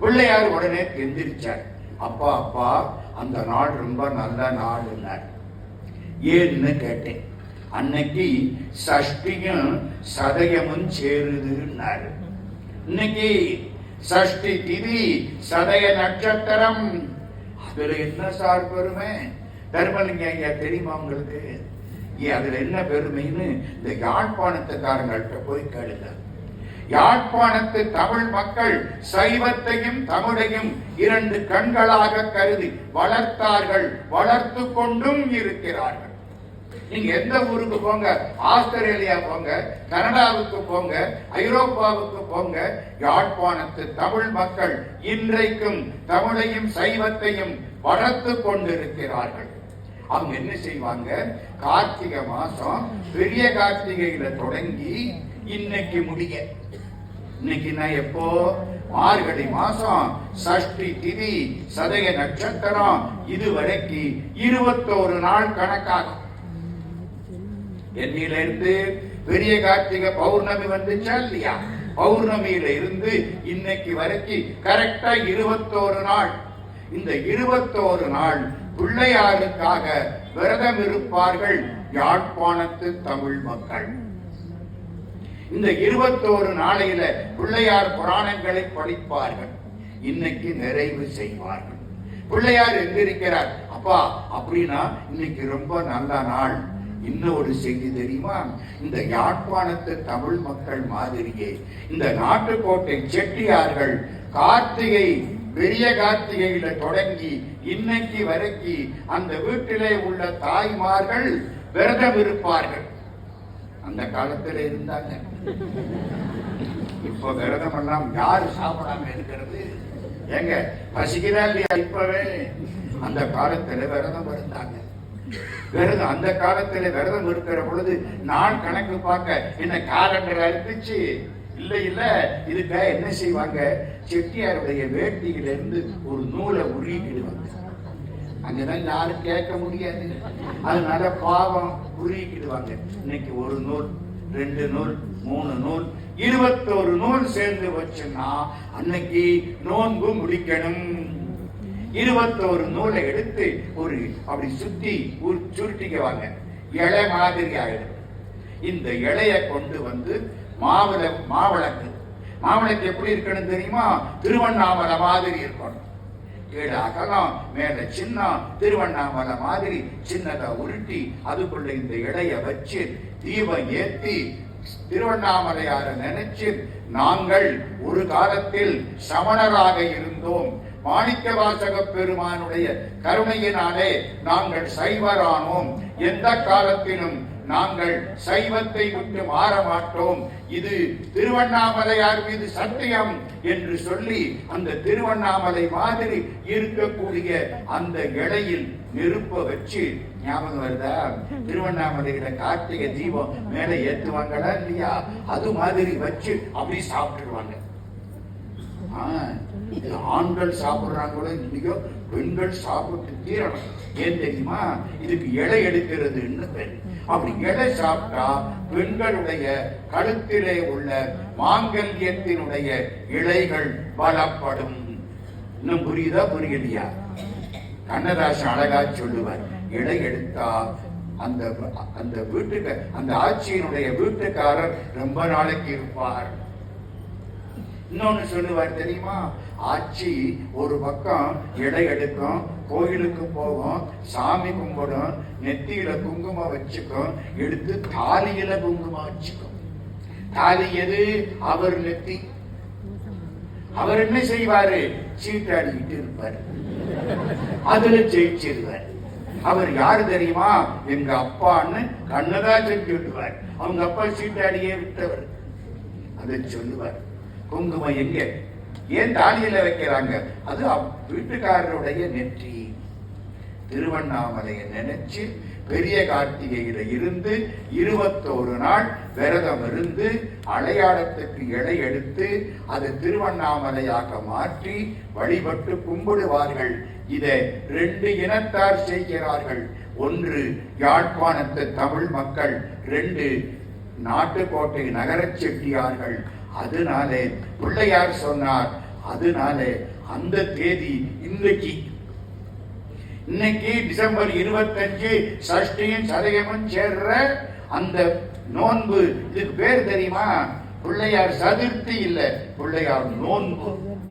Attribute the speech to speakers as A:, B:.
A: பிள்ளையார் உடனே எந்திரிச்சார். அப்பா அப்பா அந்த நாள் ரொம்ப நல்ல நாள்னார் ஏன்னு கேட்டேன். அன்னைக்கு சஷ்டியும் சதயமும் சேருதுன்னாரு இன்னைக்கு சஷ்டி திதி சதய நட்சத்திரம். அதுல என்ன சார் பெருமை? தர்மலிங்க ஐயா தெரியுமா உங்களுக்கு? அதுல என்ன பெருமைன்னு இந்த யாழ்ப்பாணத்துக்காரங்கள்ட்ட போய் கேளுங்க. யாழ்ப்பாணத்து தமிழ் மக்கள் சைவத்தையும் தமிழையும் இரண்டு கண்களாக கருதி வளர்த்தார்கள் வளர்த்து கொண்டும் இருக்கிறார்கள். நீங்க எந்த ஊருக்கு போங்க ஆஸ்திரேலியா போங்க கனடாவுக்கு போங்க ஐரோப்பாவுக்கு போங்க யாழ்ப்பாணத்து தமிழ் மக்கள் இன்றைக்கும் தமிழையும் சைவத்தையும் வளர்த்து கொண்டிருக்கிறார்கள். அவங்க என்ன செய்வாங்க? கார்த்திகை மாசம் பெரிய கார்த்திகையில தொடங்கி இன்னைக்கு முடிய. இன்னைக்கு நான் எப்போ? மார்கழி மாசம் சஷ்டி திதி சதய நட்சத்திரம் இதுவரைக்கு இருபத்தோரு நாள் கணக்காகும். என்னில இருந்து பெரிய கார்த்திகை பௌர்ணமி வந்துச்சா இல்லையா? பௌர்ணமியில இருந்து இன்னைக்கு வரைக்கும் கரெக்டா இருபத்தோரு நாள். இந்த இருபத்தோரு நாள் பிள்ளையாருக்காக விரதம் இருப்பார்கள் யாழ்ப்பாணத்து தமிழ் மக்கள். இந்த இருபத்தோரு நாளையில பிள்ளையார் புராணங்களை படிப்பார்கள். இன்னைக்கு நிறைவு செய்வார்கள். பிள்ளையார் எங்க இருக்கிறார் அப்பா அப்படின்னா இன்னைக்கு ரொம்ப நல்ல நாள். இன்னும் ஒரு செய்தி தெரியுமா? இந்த யாழ்ப்பாணத்து தமிழ் மக்கள் மாதிரியே இந்த நாட்டுக்கோட்டை செட்டியார்கள் கார்த்திகை பெரிய கார்த்திகையில தொடங்கி இன்னைக்கு வரைக்கும் அந்த வீட்டிலே உள்ள தாய்மார்கள் விரதம் இருப்பார்கள் அந்த காலத்தில் இருந்தாங்க. இப்போ விரதம் எல்லாம் யாரு சாப்பிடாம இருக்கிறது? ஏங்க பசிக்கிறா இல்லையா இப்பவே? அந்த காலத்துல விரதம் இருந்தாங்க. விரதம் அந்த காலத்துல விரதம் இருக்கிற பொழுது நான் கணக்கு பார்க்க என்ன காலண்டர் அறுத்துச்சு இல்ல இல்ல இதுக்காக என்ன செய்வாங்க? செட்டியாருடைய வேட்டியில இருந்து ஒரு நூலை உருகிடுவாங்க அங்கதான் யாரும் கேட்க முடியாது. அதனால பாவம் உருகிடுவாங்க இன்னைக்கு ஒரு நூல். ரெண்டு நூல் மூணு நூல் இருபத்தோரு நூல் சேர்ந்து வச்சுன்னா அன்னைக்கு நோன்பு முடிக்கணும். இருபத்தோரு நூலை எடுத்து ஒரு அப்படி சுத்தி சுருட்டிக்க சுருட்டிக்குவாங்க இலை மாதிரி ஆயிடும் இந்த இலைய கொண்டு வந்து மாவிள மாவிளக்கு. மாவிளக்கு எப்படி இருக்கணும் தெரியுமா? திருவண்ணாமலை மாதிரி இருக்கணும். ஏழு அகலம் மேல சின்னம் திருவண்ணாமலை மாதிரி சின்னதா உருட்டி அதுக்குள்ள இந்த இடைய வச்சு தீபம் ஏத்தி திருவண்ணாமலையார நினைச்சு நாங்கள் ஒரு காலத்தில் சமணராக இருந்தோம். மாணிக்க வாசக பெருமானுடைய கருணையினாலே நாங்கள் சைவரானோம். எந்த காலத்திலும் நாங்கள் சைவத்தை விட்டு மாற மாட்டோம். இது திருவண்ணாமலையார் மீது சத்தியம் என்று சொல்லி அந்த திருவண்ணாமலை மாதிரி இருக்கக்கூடிய அந்த இடையில் நெருப்ப வச்சு ஞாபகம் வருதா? திருவண்ணாமலையில கார்த்திகை தீபம் மேலே ஏத்துவாங்களா இல்லையா? அது மாதிரி வச்சு அப்படி சாப்பிட்டுருவாங்க. ஆ, இது ஆண்கள் சாப்பிடுறாங்களோ இல்லையோ பெண்கள் சாப்பிட்டு தீரணும் ஏன் தெரியுமா? இதுக்கு இலை எடுக்கிறதுன்னு பேர். அப்படி இலை சாப்பிட்டா பெண்களுடைய கழுத்திலே உள்ள மாங்கல்யத்தினுடைய இலைகள் பலப்படும். இன்னும் புரியுதா புரியலையா? கண்ணதாசன் அழகா சொல்லுவார் இலை எடுத்தா அந்த அந்த வீட்டுக்கு அந்த ஆட்சியினுடைய வீட்டுக்காரர் ரொம்ப நாளைக்கு இருப்பார். இன்னொன்னு சொல்லுவார் தெரியுமா? ஆட்சி ஒரு பக்கம் இடை எடுக்கும் கோயிலுக்கு போகும் சாமி கும்பிடும் நெத்தியில குங்குமம் வச்சுக்கும் எடுத்து தாலியில குங்குமம் வச்சுக்கும். தாலி எது? அவர் நெத்தி. அவர் என்ன செய்வாரு? சீட்டாடிக்கிட்டு இருப்பாரு. அதுல ஜெயிச்சிருவார். அவர் யாரு தெரியுமா? எங்க அப்பான்னு கண்ணதா செஞ்சு விடுவார் அவங்க அப்பா சீட்டாடியே விட்டவர். அதை சொல்லுவார். குங்குமம் எங்க? ஏன் தாலியில வைக்கிறாங்க? அது வீட்டுக்காரருடைய நெற்றி. திருவண்ணாமலையை நினைச்சு பெரிய கார்த்திகையில இருந்து இருபத்தோரு நாள் விரதம் இருந்து அடையாளத்துக்கு எடை எடுத்து அது திருவண்ணாமலையாக மாற்றி வழிபட்டு கும்பிடுவார்கள். இதை ரெண்டு இனத்தார் செய்கிறார்கள். ஒன்று யாழ்ப்பாணத்து தமிழ் மக்கள் ரெண்டு நாட்டுக்கோட்டை நகரச் செட்டியார்கள். அதனாலே பிள்ளையார் சொன்னார் அதனால அந்த தேதி இன்னைக்கு இன்னைக்கு டிசம்பர் இருபத்தஞ்சு சஷ்டியும் சதயமும் சேர்ற அந்த நோன்பு இதுக்கு பேர் தெரியுமா? பிள்ளையார் சதுர்த்தி இல்ல பிள்ளையார் நோன்பு.